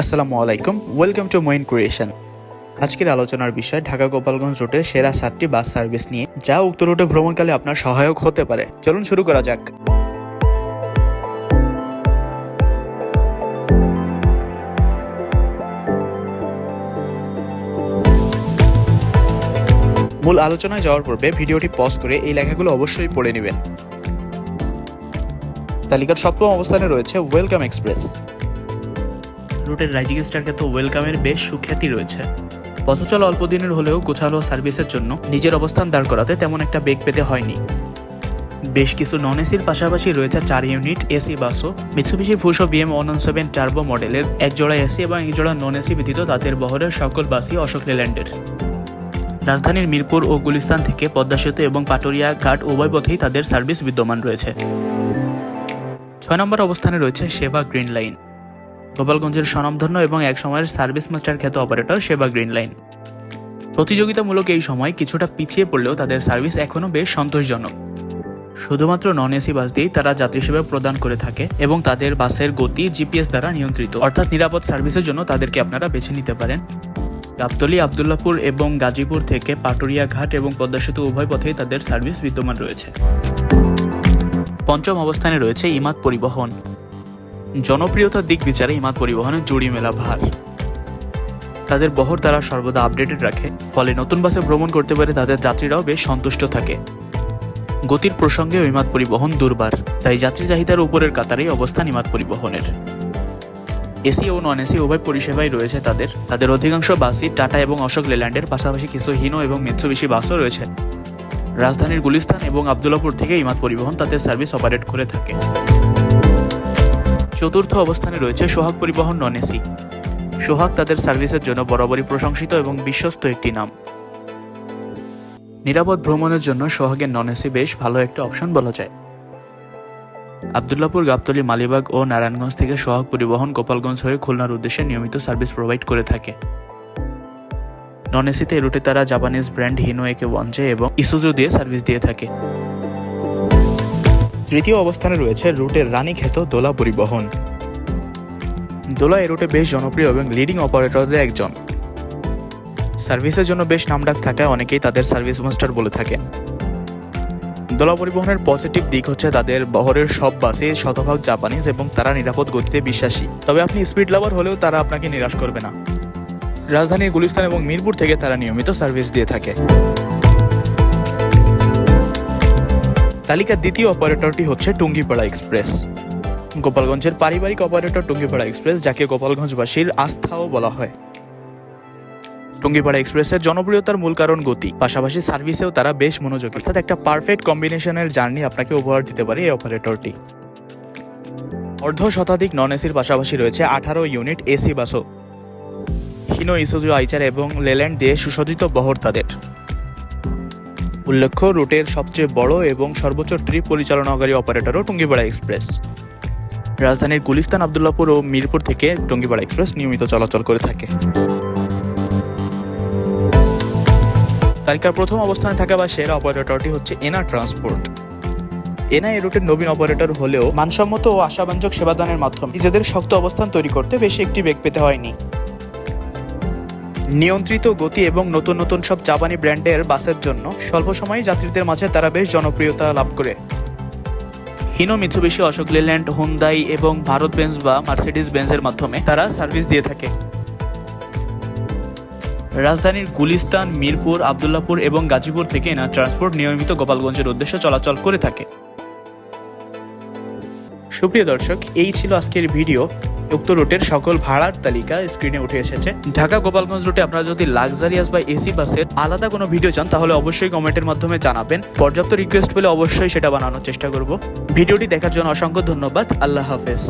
আসসালামু আলাইকুম, welcome to Moin creation. আজকের আলোচনার বিষয় ঢাকা গোপালগঞ্জ রুটের সেরা সাতটি বাস সার্ভিস নিয়ে, যা উক্ত রুটে ভ্রমণকালে আপনার সহায়ক হতে পারে। চলুন শুরু করা যাক। মূল আলোচনায় যাওয়ার পূর্বে ভিডিওটি পজ করে এই লেখাগুলো অবশ্যই পড়ে নেবেন। তালিকার সপ্তম অবস্থানে রয়েছে ওয়েলকাম এক্সপ্রেস। রুটের রাইজিং স্টারকে তো ওয়েলকামের বেশ সুখ্যাতি রয়েছে। পথচল অল্প দিনের হলেও গোছালো সার্ভিসের জন্য নিজের অবস্থান দাঁড় করাতে তেমন একটা বেগ পেতে হয়নি। বেশ কিছু নন এসির পাশাপাশি রয়েছে চার unit AC বাসও। Mitsubishi Fuso BM one seven turbo মডেলের এক জোড়া এসি এবং এক জোড়া নন এসি ব্যতীত তাদের বহরের সকল বাসই অশোক লেল্যান্ডের। রাজধানীর মিরপুর ও গুলিস্তান থেকে পদ্মা সেতু এবং পাটুরিয়া ঘাট উভয় পথেই তাদের সার্ভিস বিদ্যমান রয়েছে। ছয় নম্বর অবস্থানে রয়েছে সেবা গ্রিন লাইন। গোপালগঞ্জের স্বনামধন্য এবং এক সময়ের সার্ভিস মাস্টার খ্যাত অপারেটর সেবা গ্রিন লাইন প্রতিযোগিতামূলক এই সময় কিছুটা পিছিয়ে পড়লেও তাদের সার্ভিস এখনও বেশ সন্তোষজনক। শুধুমাত্র নন এসি বাস দিয়েই তারা যাত্রী সেবা প্রদান করে থাকে এবং তাদের বাসের গতি জিপিএস দ্বারা নিয়ন্ত্রিত। অর্থাৎ নিরাপদ সার্ভিসের জন্য তাদেরকে আপনারা বেছে নিতে পারেন। গাবতলী, আবদুল্লাপুর এবং গাজীপুর থেকে পাটুরিয়া ঘাট এবং পদ্মা সেতু উভয় পথেই তাদের সার্ভিস বিদ্যমান রয়েছে। পঞ্চম অবস্থানে রয়েছে ইমাদ পরিবহন। জনপ্রিয়তার দিক বিচারে ইমাদ পরিবহনের জুড়ি মেলা ভার। তাদের বহর তারা সর্বদা আপডেটেড রাখে, ফলে নতুন বাসে ভ্রমণ করতে পারে তাদের যাত্রীরাও বেশ সন্তুষ্ট থাকে। গতির প্রসঙ্গেও ইমাদ পরিবহন দুর্বার, তাই যাত্রী চাহিদার উপরের কাতারেই অবস্থান ইমাদ পরিবহনের। এসি ও নন এসি উভয় পরিষেবাই রয়েছে তাদের। তাদের অধিকাংশ বাসই টাটা এবং অশোক লেল্যান্ডের পাশাপাশি কিছু হিনো এবং মিৎসুবিশি বাসও রয়েছে। রাজধানীর গুলিস্তান এবং আবদুল্লাপুর থেকে ইমাদ পরিবহন তাদের সার্ভিস অপারেট করে থাকে। চতুর্থ অবস্থানে রয়েছে সোহাগ পরিবহন নন এসি। সোহাগ তাদের সার্ভিসের জন্য বরাবরই প্রশংসিত এবং বিশ্বস্ত একটি নাম। নিরাপদ ভ্রমণের জন্য সোহাগের নন এসি বেশ ভালো একটা অপশন বলা যায়। আবদুল্লাপুর, গাবতলী, মালিবাগ ও নারায়ণগঞ্জ থেকে সোহাগ পরিবহন গোপালগঞ্জ হয়ে খুলনার উদ্দেশ্যে নিয়মিত সার্ভিস প্রোভাইড করে থাকে। নন এসিতে রুটে তারা জাপানিজ ব্র্যান্ড হিনো একে ওয়ানজে এবং ইসুজু দিয়ে সার্ভিস দিয়ে থাকে। তৃতীয় অবস্থানে রয়েছে রুটের রানী খ্যাত দোলা পরিবহন। দোলা এই রুটে বেশ জনপ্রিয় এবং লিডিং অপারেটরদের একজন। সার্ভিসের জন্য বেশ নামডাক থাকায় অনেকেই তাদের সার্ভিস মাস্টার বলে থাকেন। দোলা পরিবহনের পজিটিভ দিক হচ্ছে তাদের বহরের সব বাসে শতভাগ জাপানিজ এবং তারা নিরাপদ গতিতে বিশ্বাসী। তবে আপনি স্পিড লাভার হলেও তারা আপনাকে নিরাশ করবে না। রাজধানীর গুলিস্তান এবং মিরপুর থেকে তারা নিয়মিত সার্ভিস দিয়ে থাকে। তালিকার দ্বিতীয় অপারেটরটি হচ্ছে টুঙ্গিপাড়া এক্সপ্রেস। গোপালগঞ্জের পারিবারিক অপারেটর টুঙ্গিপাড়া এক্সপ্রেস, যাকে গোপালগঞ্জবাসীর আস্থাও বলা হয়। টুঙ্গিপাড়া এক্সপ্রেসের জনপ্রিয়তার মূল কারণ গতি। পাশাপাশি সার্ভিসেও তারা বেশ মনোযোগী। অর্থাৎ একটা পারফেক্ট কম্বিনেশনের জার্নি আপনাকে উপহার দিতে পারে এই অপারেটরটি। অর্ধ শতাধিক নন এসির পাশাপাশি রয়েছে আঠারো ইউনিট এসি বাসও। হিনো, ইসুজু, আইচার এবং লেল্যান্ড দিয়ে সুসজ্জিত বহর তাদের। উল্লেখ্য, রুটের সবচেয়ে বড় এবং সর্বোচ্চ ট্রিপ পরিচালনাকারী অপারেটরও টুঙ্গিপাড়া এক্সপ্রেস। রাজধানীর গুলিস্তান, আবদুল্লাপুর ও মিরপুর থেকে টুঙ্গিপাড়া এক্সপ্রেস নিয়মিত চলাচল করে থাকে। তালিকার প্রথম অবস্থানে থাকা বা সেরা অপারেটরটি হচ্ছে এনা ট্রান্সপোর্ট। এনা এই রুটের নবীন অপারেটর হলেও মানসম্মত ও আশাবাঞ্জক সেবাদানের মাধ্যমে নিজেদের শক্ত অবস্থান তৈরি করতে বেশি একটি বেগ পেতে হয়নি। নিয়ন্ত্রিত গতি এবং নতুন নতুন সব জাপানি ব্র্যান্ডের বাসের জন্য স্বল্প সময়ে যাত্রীদের মাঝে তারা বেশ জনপ্রিয়তা লাভ করে। Hino Mitsubishi Ashok Leyland, Hyundai এবং ভারত বেঞ্জ বা মার্সিডিজ বেঞ্জের মাধ্যমে তারা সার্ভিস দিয়ে থাকে। রাজধানীর গুলিস্তান, মিরপুর, আবদুল্লাপুর এবং গাজীপুর থেকে এনা ট্রান্সপোর্ট নিয়মিত গোপালগঞ্জের উদ্দেশ্যে চলাচল করে থাকে। সুপ্রিয় দর্শক, এই ছিল আজকের ভিডিও। উক্ত রুটের সকল ভাড়ার তালিকা স্ক্রিনে উঠে এসেছে। ঢাকা গোপালগঞ্জ রুটে আপনারা যদি লাক্সারিয়াস বা এসি বাসের আলাদা কোনো ভিডিও চান, তাহলে অবশ্যই কমেন্টের মাধ্যমে জানাবেন। পর্যাপ্ত রিকোয়েস্ট পেলে অবশ্যই সেটা বানানোর চেষ্টা করব। ভিডিওটি দেখার জন্য অসংখ্য ধন্যবাদ। আল্লাহ হাফেজ।